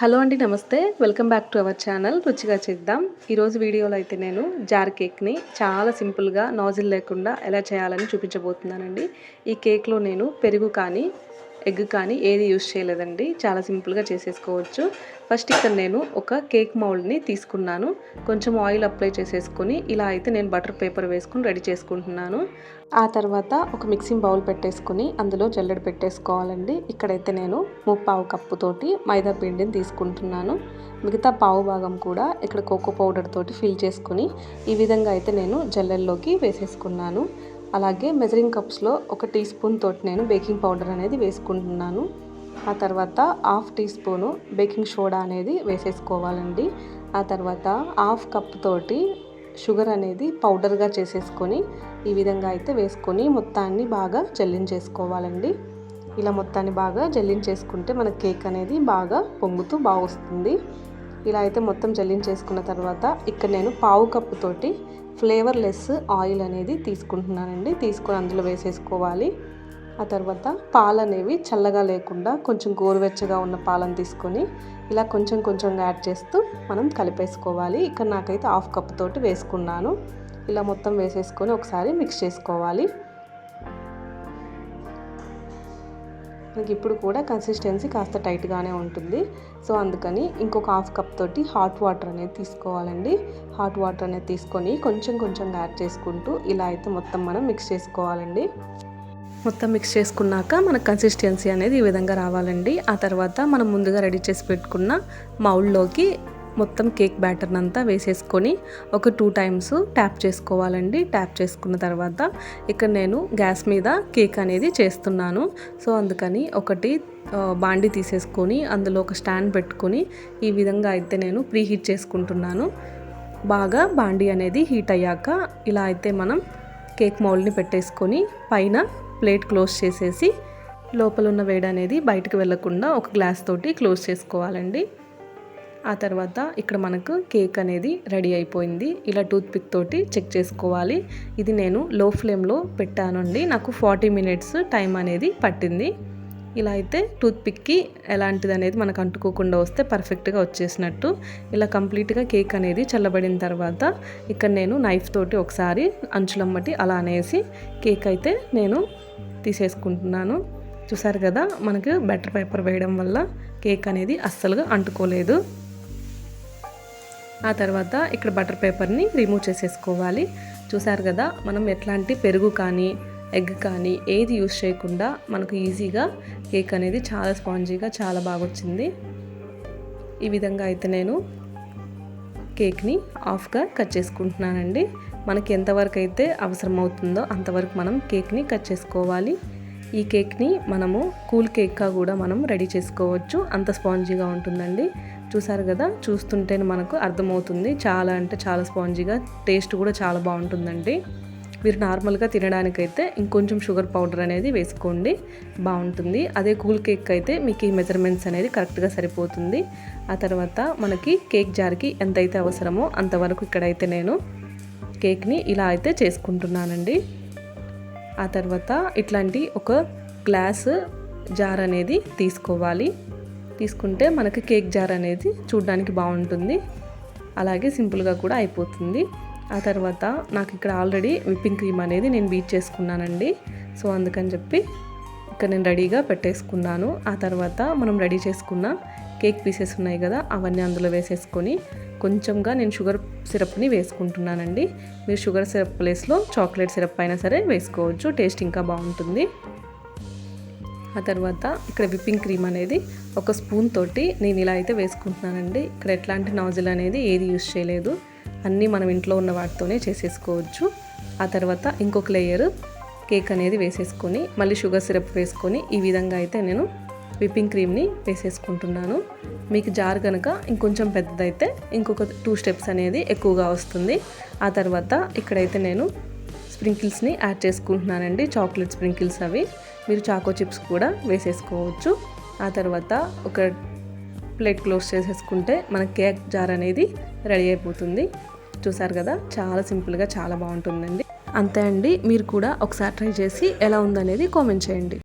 Hello అండి నమస్తే. Welcome back to our channel. రుచిగా చేద్దాం. ఈరోజు వీడియోలో అయితే నేను జార్ కేక్ని చాలా సింపుల్గా నాజిల్ లేకుండా ఎలా చేయాలని చూపించబోతున్నానండి. ఈ కేక్లో నేను పెరుగు కానీ ఎగ్ కానీ ఏది యూస్ చేయలేదండి. చాలా సింపుల్గా చేసేసుకోవచ్చు. ఫస్ట్ ఇక్కడ నేను ఒక కేక్ మౌల్డ్ని తీసుకున్నాను. కొంచెం ఆయిల్ అప్లై చేసేసుకొని ఇలా అయితే నేను బటర్ పేపర్ వేసుకొని రెడీ చేసుకుంటున్నాను. ఆ తర్వాత ఒక మిక్సింగ్ బౌల్ పెట్టేసుకొని అందులో జల్లెడ పెట్టేసుకోవాలండి. ఇక్కడైతే నేను ముప్పావు కప్పుతోటి మైదా పిండిని తీసుకుంటున్నాను. మిగతా పావు భాగం కూడా ఇక్కడ కోకో పౌడర్ తోటి ఫిల్ చేసుకుని ఈ విధంగా అయితే నేను జల్లెల్లోకి వేసేసుకున్నాను. అలాగే మెజరింగ్ కప్స్లో ఒక టీ స్పూన్ తోటి నేను బేకింగ్ పౌడర్ అనేది వేసుకుంటున్నాను. ఆ తర్వాత half tea spoon baking soda అనేది వేసేసుకోవాలండి. ఆ తర్వాత హాఫ్ కప్ తోటి షుగర్ అనేది పౌడర్గా చేసేసుకొని ఈ విధంగా అయితే వేసుకొని మొత్తాన్ని బాగా జల్లించేసుకోవాలండి. ఇలా మొత్తాన్ని బాగా జల్లించేసుకుంటే మన కేక్ అనేది బాగా పొంగుతూ బాగా వస్తుంది ఇలా అయితే మొత్తం జల్లించేసుకున్న తర్వాత ఇక్కడ నేను పావు కప్పు తోటి ఫ్లేవర్లెస్ ఆయిల్ అనేది తీసుకుంటున్నానండి. తీసుకొని అందులో వేసేసుకోవాలి. ఆ తర్వాత పాలు అనేవి చల్లగా లేకుండా కొంచెం గోరువెచ్చగా ఉన్న పాలను తీసుకొని ఇలా కొంచెం కొంచెం యాడ్ చేస్తూ మనం కలిపేసుకోవాలి. ఇక్కడ నాకైతే హాఫ్ కప్ తోటి వేసుకున్నాను. ఇలా మొత్తం వేసేసుకొని ఒకసారి మిక్స్ చేసుకోవాలి. మనకి ఇప్పుడు కూడా కన్సిస్టెన్సీ కాస్త టైట్గానే ఉంటుంది. సో అందుకని ఇంకొక హాఫ్ కప్ తోటి హాట్ వాటర్ అనేది తీసుకోవాలండి. హాట్ వాటర్ అనేది తీసుకొని కొంచెం కొంచెం యాడ్ చేసుకుంటూ ఇలా అయితే మొత్తం మనం మిక్స్ చేసుకోవాలండి. మొత్తం మిక్స్ చేసుకున్నాక మన కన్సిస్టెన్సీ అనేది ఈ విధంగా రావాలండి. ఆ తర్వాత మనం ముందుగా రెడీ చేసి పెట్టుకున్న మౌల్లోకి మొత్తం కేక్ బ్యాటర్ని అంతా వేసేసుకొని ఒక టూ టైమ్స్ ట్యాప్ చేసుకోవాలండి. ట్యాప్ చేసుకున్న తర్వాత ఇక్కడ నేను గ్యాస్ మీద కేక్ అనేది చేస్తున్నాను. సో అందుకని ఒకటి బాండి తీసేసుకొని అందులో ఒక స్టాండ్ పెట్టుకొని ఈ విధంగా అయితే నేను ప్రీ హీట్ చేసుకుంటున్నాను. బాగా బాండి అనేది హీట్ అయ్యాక ఇలా అయితే మనం కేక్ మౌల్డ్ని పెట్టేసుకొని పైన ప్లేట్ క్లోజ్ చేసేసి లోపల ఉన్న వేడి అనేది బయటకు వెళ్ళకుండా ఒక గ్లాస్ తోటి క్లోజ్ చేసుకోవాలండి. ఆ తర్వాత ఇక్కడ మనకు కేక్ అనేది రెడీ అయిపోయింది. ఇలా టూత్పిక్ తోటి చెక్ చేసుకోవాలి. ఇది నేను లో ఫ్లేమ్లో పెట్టానండి. నాకు ఫార్టీ మినిట్స్ టైం అనేది పట్టింది. ఇలా అయితే టూత్పిక్కి ఎలాంటిది అనేది మనకు అంటుకోకుండా వస్తే పర్ఫెక్ట్గా వచ్చేసినట్టు. ఇలా కంప్లీట్గా కేక్ అనేది చల్లబడిన తర్వాత ఇక్కడ నేను నైఫ్ తోటి ఒకసారి అంచులమ్మటి అలా అనేసి కేక్ అయితే నేను తీసేసుకుంటున్నాను. చూసారు కదా మనకు బెటర్ పేపర్ వేయడం వల్ల కేక్ అనేది అస్సలుగా అంటుకోలేదు. ఆ తర్వాత ఇక్కడ బటర్ పేపర్ని రిమూవ్ చేసేసుకోవాలి. చూసారు కదా మనం ఎట్లాంటి పెరుగు కానీ ఎగ్ కానీ ఏది యూజ్ చేయకుండా మనకు ఈజీగా కేక్ అనేది చాలా స్పాంజీగా చాలా బాగా వచ్చింది ఈ విధంగా అయితే నేను కేక్ని ఆఫ్గా కట్ చేసుకుంటున్నానండి. మనకి ఎంతవరకు అయితే అవసరం అవుతుందో అంతవరకు మనం కేక్ని కట్ చేసుకోవాలి. ఈ కేక్ని మనము కూల్ కేక్గా కూడా మనం రెడీ చేసుకోవచ్చు. అంత స్పాంజీగా ఉంటుందండి. చూసారు కదా? చూస్తుంటేనే మనకు అర్థమవుతుంది. చాలా అంటే చాలా స్పాంజీగా టేస్ట్ కూడా చాలా బాగుంటుందండి. మీరు నార్మల్గా తినడానికైతే ఇంకొంచెం షుగర్ పౌడర్ అనేది వేసుకోండి. బాగుంటుంది. అదే కూల్ కేక్ అయితే మీకు ఈ మెజర్మెంట్స్ అనేది కరెక్ట్గా సరిపోతుంది. ఆ తర్వాత మనకి కేక్ జార్కి ఎంతైతే అవసరమో అంతవరకు ఇక్కడైతే నేను కేక్ని ఇలా అయితే చేసుకుంటున్నానండి. ఆ తర్వాత ఇట్లాంటి ఒక గ్లాస్ జార్ అనేది తీసుకోవాలి. తీసుకుంటే మనకి కేక్ జార్ అనేది చూడడానికి బాగుంటుంది. అలాగే సింపుల్గా కూడా అయిపోతుంది. ఆ తర్వాత నాకు ఇక్కడ ఆల్రెడీ విప్పింగ్ క్రీమ్ అనేది నేను బీట్ చేసుకున్నానండి. సో అందుకని చెప్పి ఇక్కడ నేను రెడీగా పెట్టేసుకున్నాను. ఆ తర్వాత మనం రెడీ చేసుకున్న కేక్ పీసెస్ ఉన్నాయి కదా అవన్నీ అందులో వేసేసుకొని కొంచెంగా నేను షుగర్ సిరప్ని వేసుకుంటున్నానండి. మీరు షుగర్ సిరప్ ప్లేస్లో చాక్లెట్ సిరప్ అయినా సరే వేసుకోవచ్చు టేస్ట్ ఇంకా బాగుంటుంది. ఆ తర్వాత ఇక్కడ విప్పింగ్ క్రీమ్ అనేది ఒక స్పూన్ తోటి నేను ఇలా అయితే వేసుకుంటున్నానండి. ఇక్కడ ఎట్లాంటి నాజిల్ అనేది ఏది యూజ్ చేయలేదు. అన్నీ మనం ఇంట్లో ఉన్న వాటితోనే చేసేసుకోవచ్చు. ఆ తర్వాత ఇంకొక లేయర్ కేక్ అనేది వేసేసుకొని మళ్ళీ షుగర్ సిరప్ వేసుకొని ఈ విధంగా అయితే నేను విప్పింగ్ క్రీమ్ని వేసేసుకుంటున్నాను. మీకు జార్ కనుక ఇంకొంచెం పెద్దదైతే ఇంకొక టూ స్టెప్స్ అనేది ఎక్కువగా వస్తుంది. ఆ తర్వాత ఇక్కడైతే నేను స్ప్రింకిల్స్ని యాడ్ చేసుకుంటున్నానండి. చాక్లెట్ స్ప్రింకిల్స్ అవి. మీరు చాకో చిప్స్ కూడా వేసేసుకోవచ్చు. ఆ తర్వాత ఒక ప్లేట్ క్లోజ్ చేసేసుకుంటే మన కేక్ జార్ అనేది రెడీ అయిపోతుంది. చూసారు కదా చాలా సింపుల్గా చాలా బాగుంటుందండి. అంతే అండి. మీరు కూడా ఒకసారి ట్రై చేసి ఎలా ఉందనేది కామెంట్ చేయండి.